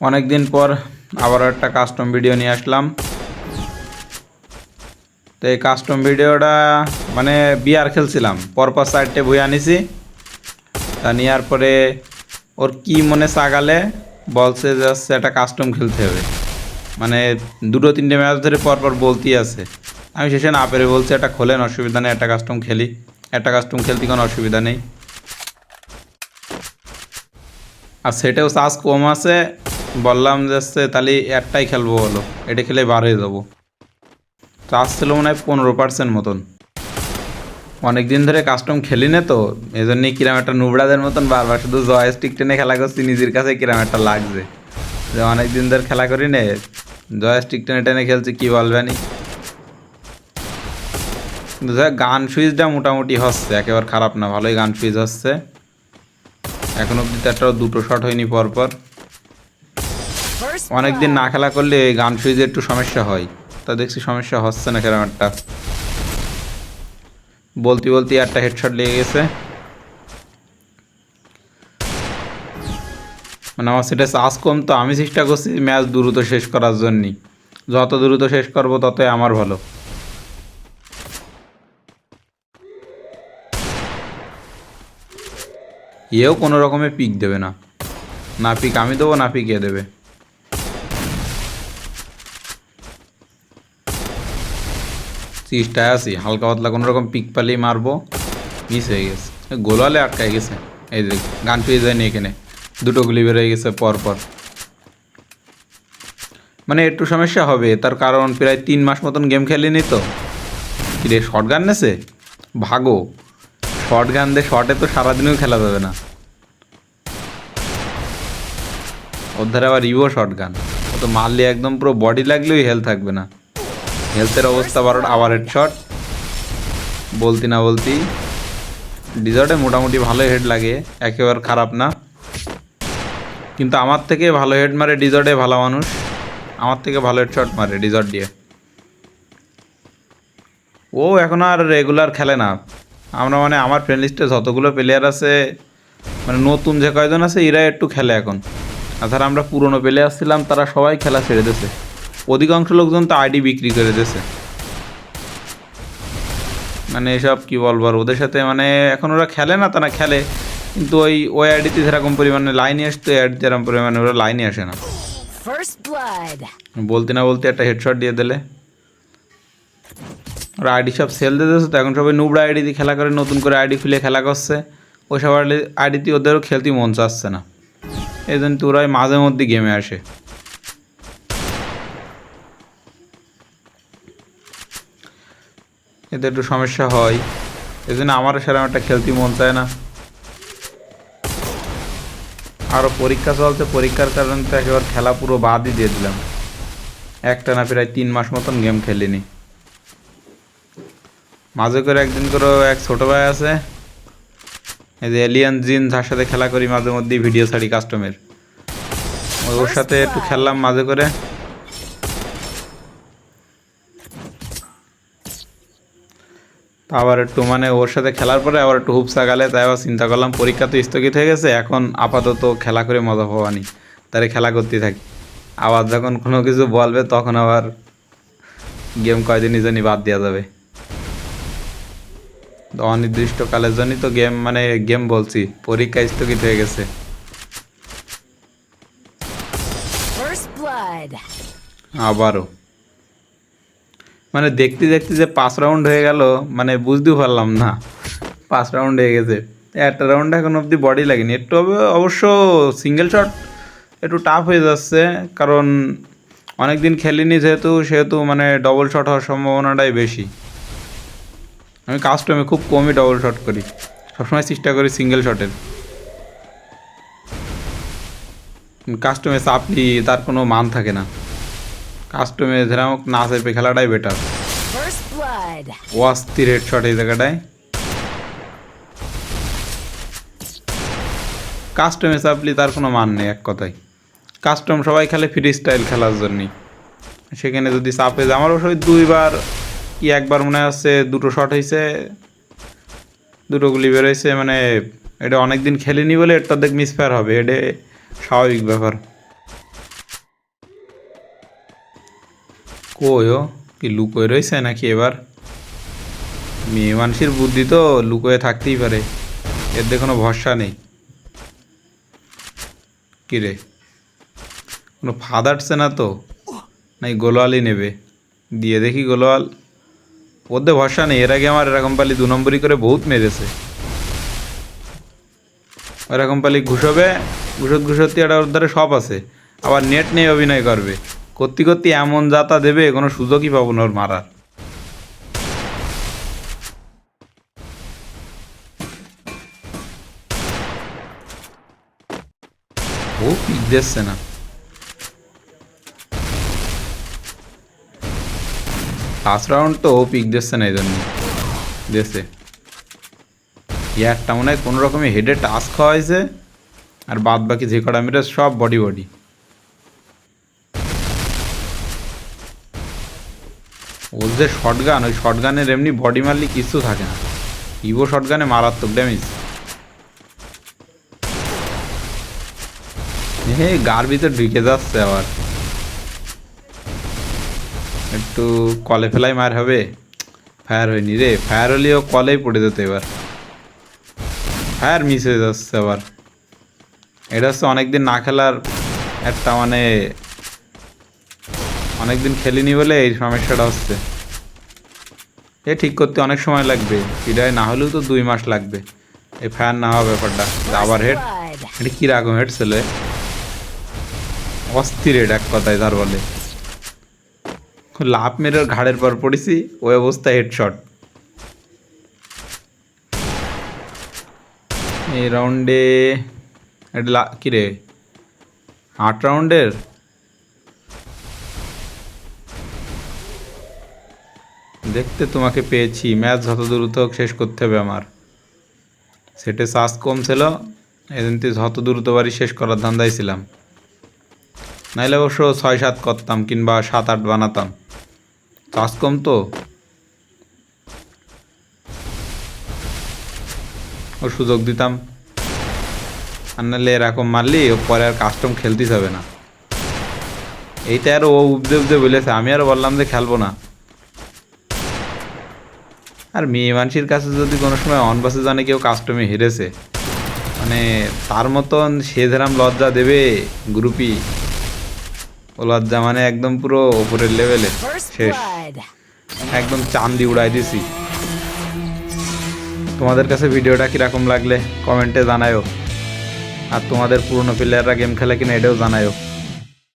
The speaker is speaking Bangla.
অনেক দিন পর আবার একটা কাস্টম ভিডিও নিয়ে আসলাম। তো এই কাস্টম ভিডিওটা মানে বিয়ার খেলছিলাম। পরপর সাইডটে বই আনিছি। তা নেওয়ার পরে ওর কি মনে চাগালে বলছে যাচ্ছে একটা কাস্টম খেলতে হবে। মানে দুটো তিনটে ম্যাচ ধরে পরপর বলতেই আছে। আমি শেষে না পেরে বলছি একটা খোলেন, অসুবিধা নেই, একটা কাস্টম খেলি। একটা কাস্টম খেলতে কোনো অসুবিধা নেই। আর সেটাও চার্জ কম আছে। বললাম যাচ্ছে তাহলে একটাই খেলব বলো এটা খেলে বার হয়ে যাব। চার্জ ছিল মনে হয় পনেরো পার্সেন্ট মতন। অনেক দিন ধরে কাস্টম খেলি না তো এই জন্যই কিরাম একটা নুবড়াদের মতন বারবার শুধু জয়স্টিক টেনে খেলা করছি, নিজের কাছে কিরাম একটা লাগছে। যে অনেক দিন ধরে খেলা করি নে জয়স্টিক টেনে টেনে খেলছি, কি বলবেনি গান সুইচটা মোটামুটি হচ্ছে, একেবারে খারাপ না, ভালোই গান সুইচ হচ্ছে। এখন অব্দি তো একটা দুটো শট হয়নি পরপর। First অনেক দিন না খেলা করলে গান সুইচে একটু সমস্যা হয়। তা দেখছি সমস্যা হচ্ছে না কেরম একটা বলতে বলতে একটা হেডশট লেগে গেছে। মানে আমার সেটা চার্জ কম তো আমি চেষ্টা করছি ম্যাচ দ্রুত শেষ করার জন্যই। যত দ্রুত শেষ করব ততই আমার ভালো। এও কোনো রকমে পিক দেবে না। না পিক আমি দেবো না পিক এ দেবে। চেষ্টায় আছি। হালকা পাতলা কোনো রকম পিক পালেই মারবো। মিস হয়ে গেছে। গোলালে আটকায় গেছে। এই দেখ, গান পেয়ে যায়নি এখানে। দুটো গুলি বেরোয় গেছে পর পর মানে একটু সমস্যা হবে, তার কারণ প্রায় তিন মাস মতন গেম খেলিনি তো। কিরে শর্ট গান নেছে? ভাগো। শর্ট গান দিয়ে শর্টে তো সারাদিনেও খেলা যাবে না। ওর ধারে আবার ইভো শর্ট গান ও তো মারলে একদম পুরো বডি লাগলেও হেলথ থাকবে না। হেলথের অবস্থা বারোটা, আবার হেড শট বলতি না বলতি। ডিজার্টে মোটামুটি ভালো হেড লাগে, একেবারে খারাপ না। কিন্তু আমার থেকে ভালো হেড মারে ডিজার্টে ভালো মানুষ। আমার থেকে ভালো হেড শট মারে ডিজার্ট দিয়ে। ও এখন আর রেগুলার খেলে না। আমরা মানে আমার ফ্রেন্ড লিস্টে যতগুলো প্লেয়ার আছে মানে নতুন যে কয়জন আছে এরা একটু খেলে এখন। আর আমরা পুরনো প্লেয়ার ছিলাম, তারা সবাই খেলা ছেড়ে দিয়েছে। অধিকাংশ লোকজন তো আইডি বিক্রি করে দিয়েছে মানে এসব কি বলব আর ওদের সাথে মানে এখন ওরা খেলে না তারা খেলে। কিন্তু ওই ওই আইডিতে যেরকম পরিমাণে লাইনে আসতো অ্যাড যেরকম পরিমাণে ওরা লাইনে আসে না. বলতে না বলতে একটা হেডশট দিয়ে দিলে। ওরা আইডি সব সেল দিয়ে দিয়েছে তো এখন সবাই নুবড়া আইডি দিয়ে খেলা করে নতুন করে আইডি খুলে খেলা করছে। ওই সব আইডিতে ওদেরও খেলতে মন চাচ্ছে না। এই জন্য তো ওরা মাঝে মধ্যে গেমে আসে। এতে একটু সমস্যা হয়। এই জন্য আমারও সেরকম একটা খেলতে মন চায় না। আরও পরীক্ষা চলছে, পরীক্ষার কারণে তো একেবারে খেলা পুরো বাদই দিয়ে দিলাম। একটা না প্রায় তিন মাস মতন গেম খেলিনি। মাঝে করে একদিন করে এক ছোট ভাই আছে, এই যে এলিয়ান জিন যার সাথে খেলা করি মাঝে মধ্যেই ভিডিও ছাড়ি কাস্টমের ওর সাথে একটু খেললাম মাঝে করে। তা আবার একটু মানে ওর সাথে খেলার পরে আবার একটু হুপসা গালে তাই আবার চিন্তা করলাম পরীক্ষা তো স্থগিত হয়ে গেছে এখন আপাতত খেলা করে মজা পাওয়ানি তারে খেলা করতে থাকি। আবার যখন কোনো কিছু বলবে তখন আবার গেম কয়দিনই জানি বাদ দেওয়া যাবে। তো অনির্দিষ্টকালের জন্যই তো গেম মানে গেম বলছি পরীক্ষা স্থগিত হয়ে গেছে। আবারও। মানে দেখতে দেখতে যে পাঁচ রাউন্ড হয়ে গেল মানে বুঝতেও পারলাম না। পাঁচ রাউন্ড হয়ে গেছে। একটা রাউন্ড এখন অবধি বডি লাগেনি। একটু অবশ্য সিঙ্গেল শট একটু টাফ হয়ে যাচ্ছে, কারণ অনেক দিন খেলিনি যেহেতু, সেহেতু মানে ডবল শট হওয়ার সম্ভাবনাটাই বেশি। আমি কাস্টমে খুব কমই ডবল শট করি। সবসময় চেষ্টা করি সিঙ্গেল শটের কাস্টমে চাপলি তার কোনো মান থাকে না। কাস্টমে যেরকম না চেপে খেলাটাই বেটার ও আস্তি is a এই জায়গাটায় কাস্টমে চাপলি তার কোনো মান নেই, এক কথায়। কাস্টম সবাই খেলে ফ্রি স্টাইল খেলার জন্যই। সেখানে যদি চাপে যায়, আমার অবশ্যই দুইবার কি একবার মনে হচ্ছে দুটো শট হয়েছে, দুটো গুলি বেরোয়েছে মানে এটা অনেক দিন খেলিনি বলে এটা দেখ মিসফায়ার হবে, এটা স্বাভাবিক ব্যাপার। কই ও? কি লুকোয় রয়েছে নাকি এবার? মেয়ে মানুষের বুদ্ধি তো লুকোয়ে থাকতেই পারে। এর দিয়ে কোনো ভরসা নেই। কিরে? কোনো ফাদারছে না তো? নাই গোলওয়ালই নেবে? দিয়ে দেখি গোলওয়াল ওদের ভরসা নেই। এর আগে আমার এরকম পালি দু নম্বরই করে বহুত মেরেছে। এরকম পালি ঘুষবে ঘুষত ঘুষতি একটা ওর ধারে সব আছে। আবার নেট নিয়ে অভিনয় করবে। করতে করতে এমন যাতা দেবে, কোনো সুযোগই পাবো না ওর মারার। দিচ্ছে না। ফার্স্ট রাউন্ড তো ও পিক দিচ্ছে না এই জন্য দেশে ইয়ারটা মনে হয় কোনো রকমে হেডে টাচ খাওয়া হয়েছে আর বাদ বাকি যে কটা মেরে সব বডি বডি ওর যে শর্ট গান ওই শর্ট গানের এমনি বডি মারলে কিছু থাকে না। ইভো শর্ট গানে মারাত্মক ড্যামেজ হে গার ঢুকে যাচ্ছে আবার। একটু কলে ফেলাই মার হবে। ফায়ার হয়নি রে। ফায়ার কলেই পড়ে যেত এবার। ফায়ার মিস হয়ে যাচ্ছে আবার। এটা হচ্ছে অনেকদিন না খেলার একটা মানে অনেকদিন খেলিনি বলে এই সমস্যাটা হচ্ছে। এ ঠিক করতে অনেক সময় লাগবে। ফিডায় না হলেও তো দুই মাস লাগবে। এই ফায়ার না হওয়া ব্যাপারটা। আবার হেড. এটা কীরকম হেড ছেলে? অস্থির হেড এক কথায় তার বলে। লাভ মেরে ঘাড়ের পর পড়েছি, ওই অবস্থায় হেডশট এই রাউন্ডে এটা কি রে? আট রাউন্ডের দেখতে তোমাকে পেয়েছি, ম্যাচ যত দ্রুত শেষ করতে হবে আমার। সেটে চার্জ কম ছিল এজেন্টি যত দ্রুত বাড়ি শেষ করার ধান্দায় ছিলাম। নাইলে অবশ্য ছয় সাত করতাম কিংবা সাত আট বানাতাম। চার্জ কম তো। ও সুযোগ দিতাম। আর নাহলে এরকম মারলি, ও পরে আর কাস্টম খেলতেই হবে না। এইটা আর ও উপদে উপদে বলেছে, আমি আর বললাম যে খেলব না। আর মেয়ে মানুষের কাছে যদি কোনো সময় অনবাসে জানে কেউ কাস্টমে হেরেছে মানে তার মতন সে ধরাম লজ্জা দেবে গ্রুপই ও লজ্জা মানে একদম পুরো ওপরের লেভেলে শেষ. একদম চান্দি উড়াই দিছি। তোমাদের কাছে ভিডিওটা কীরকম লাগলে কমেন্টে জানায়ও। আর তোমাদের পুরনো প্লেয়াররা গেম খেলে কিনা এটাও জানায়ও।